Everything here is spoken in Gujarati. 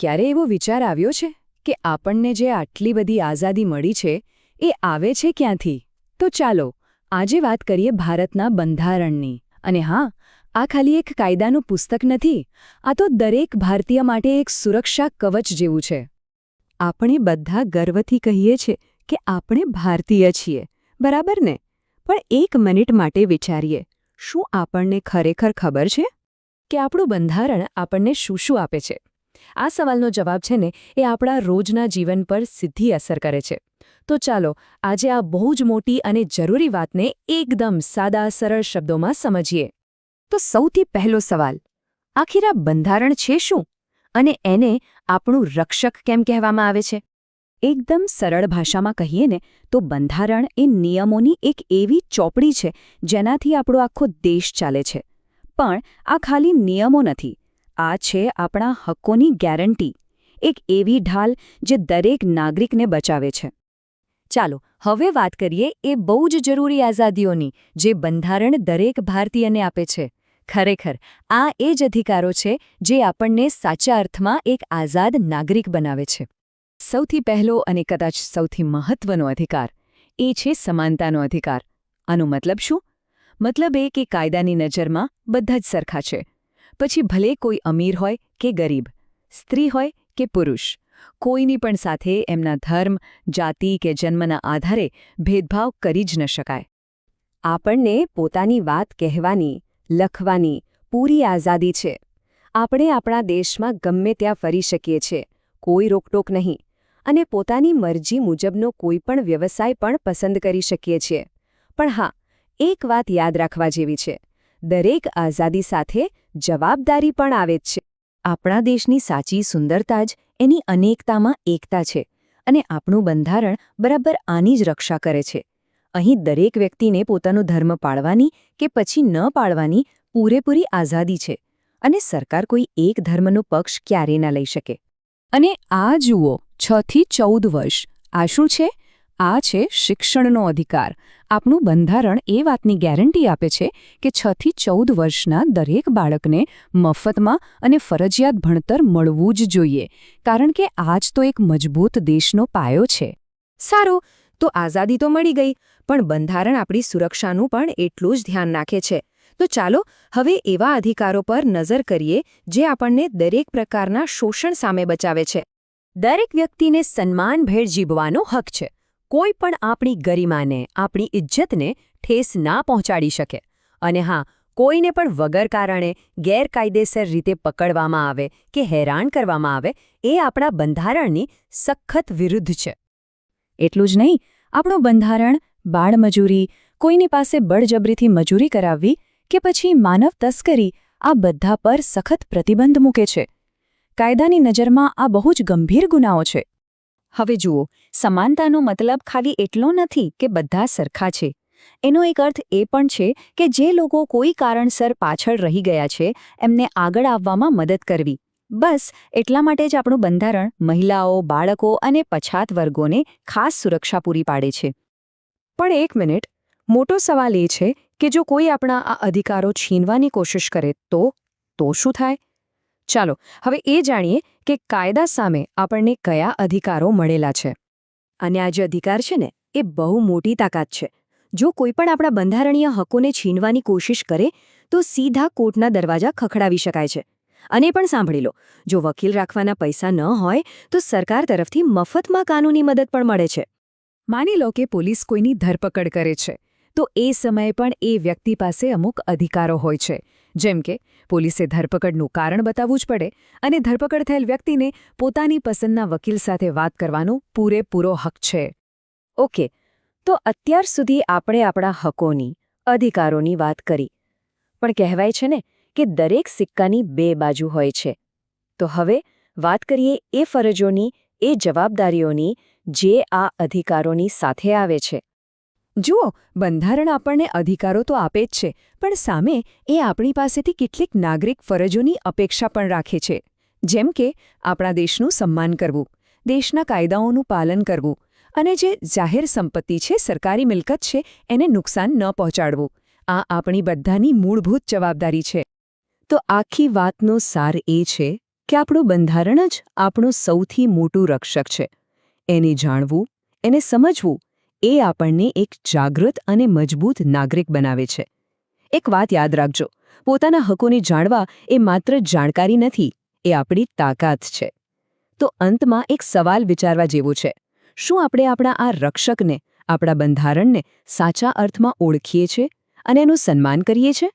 ક્યારે એવો વિચાર આવ્યો છે કે આપણને જે આટલી બધી આઝાદી મળી છે એ આવે છે ક્યાંથી? તો ચાલો, આજે વાત કરીએ ભારતના બંધારણની. અને હા, આ ખાલી એક કાયદાનું પુસ્તક નથી, આ તો દરેક ભારતીય માટે એક સુરક્ષા કવચ જેવું છે. આપણે બધા ગર્વથી કહીએ છીએ કે આપણે ભારતીય છીએ, બરાબર ને? પણ એક મિનિટ માટે વિચારીએ, શું આપણને ખરેખર ખબર છે? કે આપણું બંધારણ આપણને શું શું આપે છે? આ સવાલનો જવાબ છે ને, એ આપણા રોજના જીવન પર સીધી અસર કરે છે. તો ચાલો, આજે આ બહુ જ મોટી અને જરૂરી વાતને એકદમ સાદા, સરળ શબ્દોમાં સમજીએ. તો સૌથી પહેલો સવાલ આખીર આ બંધારણ છે શું? અને એને આપણું રક્ષક કેમ કહેવામાં આવે છે? એકદમ સરળ ભાષામાં કહીએ ને, તો બંધારણ એ નિયમોની એક એવી ચોપડી છે જેનાથી આપણો આખો દેશ ચાલે છે. પણ આ ખાલી નિયમો નથી આ છે આપણા હક્કોની ગેરંટી, એક એવી ઢાલ જે દરેક નાગરિકને બચાવે છે. ચાલો, હવે વાત કરીએ એ બહુ જ જરૂરી આઝાદીઓની, જે બંધારણ દરેક ભારતીયને આપે છે. ખરેખર, આ એ જ અધિકારો છે જે આપણને સાચા અર્થમાં એક આઝાદ નાગરિક બનાવે છે. સૌથી પહેલો અને કદાચ સૌથી મહત્વનો અધિકાર, એ છે સમાનતાનો અધિકાર. આનો મતલબ શું? મતલબ એ કે કાયદાની નજરમાં બધા જ સરખા છે. પછી ભલે કોઈ અમીર હોય કે ગરીબ, સ્ત્રી હોય કે પુરુષ, કોઈની પણ સાથે એમના ધર્મ, જાતિ કે જન્મના આધારે ભેદભાવ કરી જ ન શકાય. આપણને પોતાની વાત કહેવાની, લખવાની પૂરી આઝાદી છે. આપણે આપણા દેશમાં ગમે ત્યાં ફરી શકીએ છીએ, કોઈ રોકટોક નહીં અને પોતાની મરજી મુજબનો કોઈ પણ વ્યવસાય પણ પસંદ કરી શકીએ છીએ. પણ હા, એક વાત યાદ રાખવા જેવી છે. દરેક આઝાદી સાથે જવાબદારી પણ આવે જ છે. આપણા દેશની સાચી સુંદરતા જ એની અનેકતામાં એકતા છે અને આપણું બંધારણ બરાબર આની જ રક્ષા કરે છે. અહીં દરેક વ્યક્તિને પોતાનો ધર્મ પાળવાની કે પછી ન પાળવાની પૂરેપૂરી આઝાદી છે અને સરકાર કોઈ એક ધર્મનો પક્ષ ક્યારેય ના લઈ શકે. અને આ જુઓ, છ થી ચૌદ વર્ષ. આ શું છે? આ છે શિક્ષણનો અધિકાર. આપણું બંધારણ એ વાતની ગેરંટી આપે છે કે છ થી ચૌદ વર્ષના દરેક બાળકને મફતમાં અને ફરજિયાત ભણતર મળવું જ જોઈએ. કારણ કે આજ તો એક મજબૂત દેશનો પાયો છે. સારું, તો આઝાદી તો મળી ગઈ, પણ બંધારણ આપણી સુરક્ષાનું પણ એટલું જ ધ્યાન રાખે છે. તો ચાલો, હવે એવા અધિકારો પર નજર કરીએ જે આપણને દરેક પ્રકારના શોષણ સામે બચાવે છે. દરેક વ્યક્તિને સન્માનભેર જીવવાનો હક છે. કોઈ પણ આપણી ગરિમાને, આપણી ઇજ્જતને ઠેસ ના પહોંચાડી શકે. અને હા, કોઈને પણ વગર કારણે ગેરકાયદેસર રીતે પકડવામાં આવે કે હેરાન કરવામાં આવે, એ આપણા બંધારણની સખત વિરુદ્ધ છે. એટલું જ નહીં, આપણું બંધારણ બાળમજૂરી, કોઈની પાસે બળજબરીથી મજૂરી કરાવવી કે પછી માનવ તસ્કરી, આ બધા પર સખત પ્રતિબંધ મૂકે છે. કાયદાની નજરમાં આ બહુ જ ગંભીર ગુનાઓ છે. હવે જુઓ, સમાનતાનો મતલબ ખાલી એટલો નથી કે બધા સરખા છે. એનો એક અર્થ એ પણ છે કે જે લોકો કોઈ કારણસર પાછળ રહી ગયા છે, એમને આગળ આવવામાં મદદ કરવી. બસ, એટલા માટે જ આપણું બંધારણ મહિલાઓ, બાળકો અને પછાત વર્ગોને ખાસ સુરક્ષા પૂરી પાડે છે. પણ એક મિનિટ, મોટો સવાલ એ છે કે જો કોઈ આપણા આ અધિકારો છીનવાની કોશિશ કરે તો તો શું થાય? ચાલો, હવે એ જાણીએ કે કાયદા સામે આપણને કયા અધિકારો મળેલા છે. અને આ જે અધિકાર છે ને, એ બહુ મોટી તાકાત છે. જો કોઈ પણ આપણા બંધારણીય હકોને છીનવાની કોશિશ કરે, તો સીધા કોર્ટના દરવાજા ખખડાવી શકાય છે. અને પણ સાંભળી લો, જો વકીલ રાખવાના પૈસા ન હોય, તો સરકાર તરફથી મફતમાં કાનૂની મદદ પણ મળે છે. માની લો કે પોલીસ કોઈની ધરપકડ કરે છે, તો એ સમયે પણ એ વ્યક્તિ પાસે અમુક અધિકારો હોય છે. જેમ કે, પોલીસે ધરપકડનું કારણ બતાવવું જ પડે અને ધરપકડ થયેલ વ્યક્તિને પોતાની પસંદના વકીલ સાથે વાત કરવાનો પૂરેપૂરો હક છે. ઓકે, તો અત્યાર સુધી આપણે આપણા હકોની, અધિકારોની વાત કરી. પણ કહેવાય છે ને કે દરેક સિક્કાની બે બાજુ હોય છે. તો હવે વાત કરીએ એ ફરજોની, એ જવાબદારીઓની, જે આ અધિકારોની સાથે આવે છે. જુઓ, બંધારણ આપણને અધિકારો તો આપે જ છે, પણ સામે એ આપણી પાસેથી કેટલીક નાગરિક ફરજોની અપેક્ષા પણ રાખે છે. જેમ કે, આપણા દેશનું સન્માન કરવું, દેશના કાયદાઓનું પાલન કરવું, અને જે જાહેર સંપત્તિ છે, સરકારી મિલકત છે, એને નુકસાન ન પહોંચાડવું. આ આપણી બધાની મૂળભૂત જવાબદારી છે. તો આખી વાતનો સાર એ છે કે આપણું બંધારણ જ આપણું સૌથી મોટું રક્ષક છે. એને જાણવું, એને સમજવું એ આપણને એક જાગૃત અને મજબૂત નાગરિક બનાવે છે. એક વાત યાદ રાખજો, પોતાના હકોને જાણવા એ માત્ર જાણકારી નથી, એ આપણી તાકાત છે. તો અંતમાં એક સવાલ વિચારવા જેવો છે, શું આપણે આપણા આ રક્ષકને, આપણા બંધારણને સાચા અર્થમાં ઓળખીએ છીએ અને એનું સન્માન કરીએ છીએ?